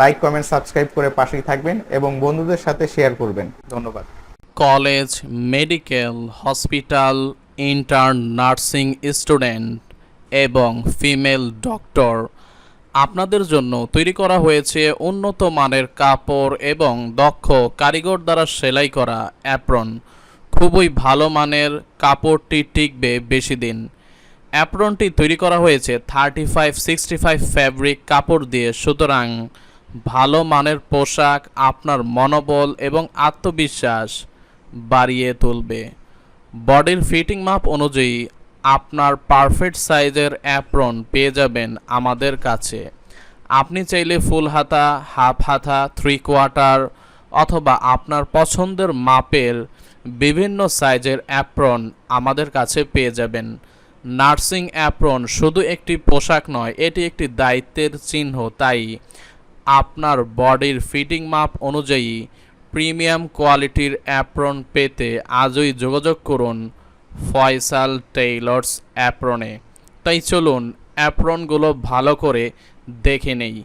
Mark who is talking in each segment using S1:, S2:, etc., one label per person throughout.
S1: Like comment subscribe করে পাশেই থাকবেন এবং বন্ধুদের সাথে শেয়ার করবেন। ধন্যবাদ।
S2: College medical hospital intern nursing student এবং ফিমেল ডক্টর আপনাদের জন্য তৈরি করা হয়েছে উন্নত মানের কাপড় এবং দক্ষ কারিগর দ্বারা সেলাই করা অ্যাপ্রন খুবই ভালো মানের কাপড়টি টিকবে বেশি দিন। অ্যাপ্রনটি তৈরি করা হয়েছে thirty five sixty five fabric কাপড় দিয়ে, সুতরাং ভালো মানের পোশাক আপনার মনোবল এবং আত্মবিশ্বাস বাড়িয়ে তুলবে। বডির ফিটিং মাপ অনুযায়ী আপনার পারফেক্ট সাইজের অ্যাপ্রন পেয়ে যাবেন আমাদের কাছে। আপনি চাইলে ফুল হাতা, হাফ হাতা থ্রি কোয়ার্টার অথবা আপনার পছন্দের মাপের বিভিন্ন সাইজের অ্যাপ্রন আমাদের কাছে পেয়ে যাবেন। নার্সিং অ্যাপ্রন শুধু একটি পোশাক নয়, এটি একটি দায়িত্বের চিহ্ন, তাই আপনার বডির ফিটিং মাপ অনুযায়ী প্রিমিয়াম কোয়ালিটির অ্যাপ্রন পেতে আজই যোগাযোগ করুন ফয়সাল টেইলর্স অ্যাপ্রনে। তাই চলুন অ্যাপ্রনগুলো ভালো করে দেখে নেই।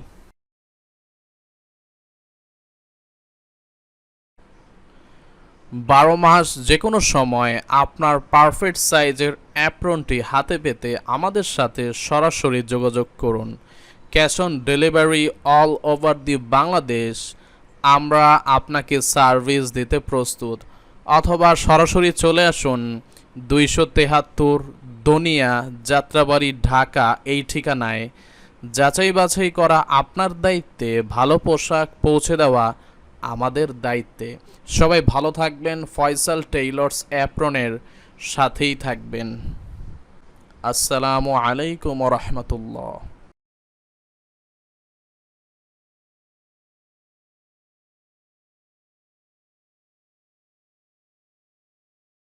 S2: বারো মাস যে কোনো সময় আপনার পারফেক্ট সাইজের অ্যাপ্রনটি হাতে পেতে আমাদের সাথে সরাসরি যোগাযোগ করুন। Cash on delivery all over the Bangladesh, আমরা আপনাকে সার্ভিস দিতে প্রস্তুত। অথবা সরাসরি চলে আসুন দুইশো তেহাত্তর দনিয়া যাত্রাবাড়ি ঢাকা এই ঠিকানায়। যাচাই বাছাই করা আপনার দায়িত্বে ভালো পোশাক পৌঁছে দেওয়া আমাদের দায়িত্বে। সবাই ভালো থাকবেন, ফয়সাল টেইলর্স অ্যাপ্রনের সাথেই থাকবেন। আসসালামু আলাইকুম রহমতুল্লাহ।